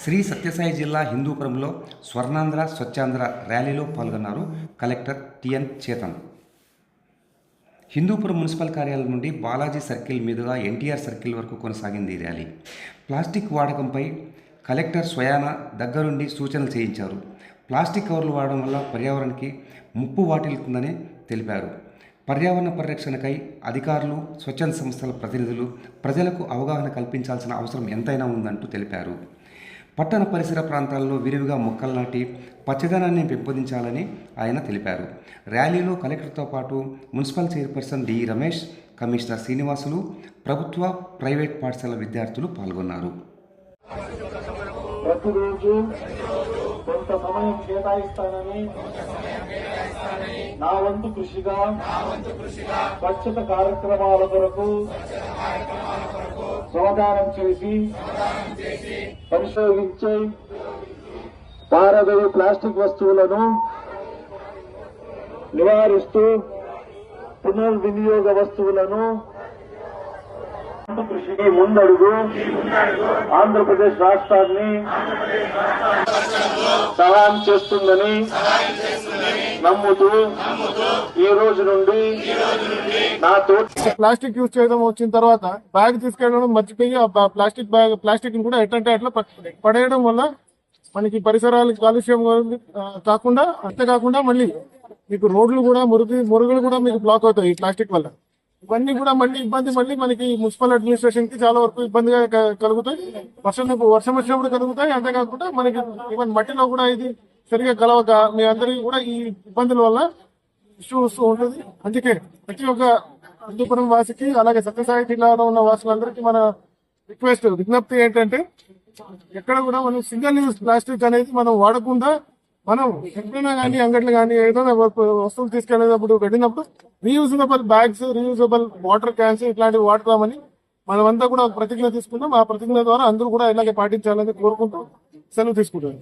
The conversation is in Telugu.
శ్రీ సత్యసాయి జిల్లా హిందూపురంలో స్వర్ణాంధ్ర స్వచ్ఛాంధ్ర ర్యాలీలో పాల్గొన్నారు collector TN Chetan. Hindupuram municipal కార్యాలయం నుండి బాలాజీ సర్కిల్ మీదుగా ఎన్టీఆర్ సర్కిల్ వరకు కొనసాగింది ఈ ర్యాలీ. ప్లాస్టిక్ వాడకంపై కలెక్టర్ స్వయాన దగ్గరుండి సూచనలు చేయించారు. ప్లాస్టిక్ కవర్లు వాడడం వల్ల పర్యావరణానికి ముప్పు వాటిల్లుతుందని తెలిపారు. పర్యావరణ పరిరక్షణకై అధికారులు స్వచ్ఛంద సంస్థల ప్రతినిధులు ప్రజలకు అవగాహన కల్పించాల్సిన అవసరం ఎంతైనా ఉందంటూ తెలిపారు. పట్టణ పరిసర ప్రాంతాల్లో విరివిగా మొక్కలు నాటి పచ్చదనాన్ని పెంపొందించాలని ఆయన తెలిపారు. ర్యాలీలో కలెక్టర్తో పాటు municipal chairperson D Ramesh commissioner Srinivasulu ప్రభుత్వ ప్రైవేట్ పాఠశాల విద్యార్థులు పాల్గొన్నారు. ప్రతిరోజు కొంత సమయం కేటాయిస్తానని నా వంతు కృషిగా స్వచ్ఛత కార్యక్రమాల కొరకు శ్రమదానం చేసి పరిశోధించే పారదోయు ప్లాస్టిక్ వస్తువులను నివారిస్తూ పునర్వినియోగ వస్తువులను కృషికి ముందడుగు ఆంధ్రప్రదేశ్ రాష్ట్రాన్ని సహాయం చేస్తుందని నమ్ముతూ ఈ రోజు నుండి నా తోటి ప్లాస్టిక్ యూజ్ చేయడం వచ్చిన తర్వాత బ్యాగ్ తీసుకెళ్ళడం మర్చిపోయి ఆ ప్లాస్టిక్ బ్యాగ్ ప్లాస్టిక్ని కూడా ఎట్లంటే అట్లా పడేయడం వల్ల మనకి పరిసరాలకు కాలుష్యం ఆ, కాకుండా అంతేకాకుండా మళ్ళీ మీకు రోడ్లు కూడా మురుగు మురుగులు కూడా మీకు బ్లాక్ అవుతాయి ప్లాస్టిక్ వల్ల. ఇవన్నీ కూడా మళ్ళీ ఇబ్బంది మళ్ళీ మనకి మున్సిపల్ అడ్మినిస్ట్రేషన్కి చాలా వరకు ఇబ్బందిగా కలుగుతాయి. వర్షం వర్షం వచ్చినప్పుడు కలుగుతాయి. అంతేకాకుండా మనకి ఈవెన్ మట్టిలో కూడా ఇది సరిగా కలవక మీ అందరికీ కూడా ఈ ఇబ్బందుల వల్ల ఇష్యూ వస్తూ ఉంటుంది. అందుకే ప్రతి ఒక్క హిందూపురం వాసికి అలాగే సత్యసాయి జిల్లాలో ఉన్న వాసులందరికీ మన రిక్వెస్ట్ విజ్ఞప్తి ఏంటంటే ఎక్కడ కూడా మనం సింగిల్ యూజ్ ప్లాస్టిక్ అనేది మనం వాడకుండా మనం ఎక్కడైనా కానీ అంగట్లు కానీ ఏదైనా వస్తువులు తీసుకెళ్ళేటప్పుడు వెళ్ళినప్పుడు reusable bags reusable water cans ఇట్లాంటివి వాడతామని మనమంతా కూడా ఒక ప్రతిజ్ఞ తీసుకుందాం ఆ ప్రతిజ్ఞ ద్వారా అందరూ కూడా ఇలాగే పాటించాలని కోరుకుంటూ సెలవు తీసుకుంటాం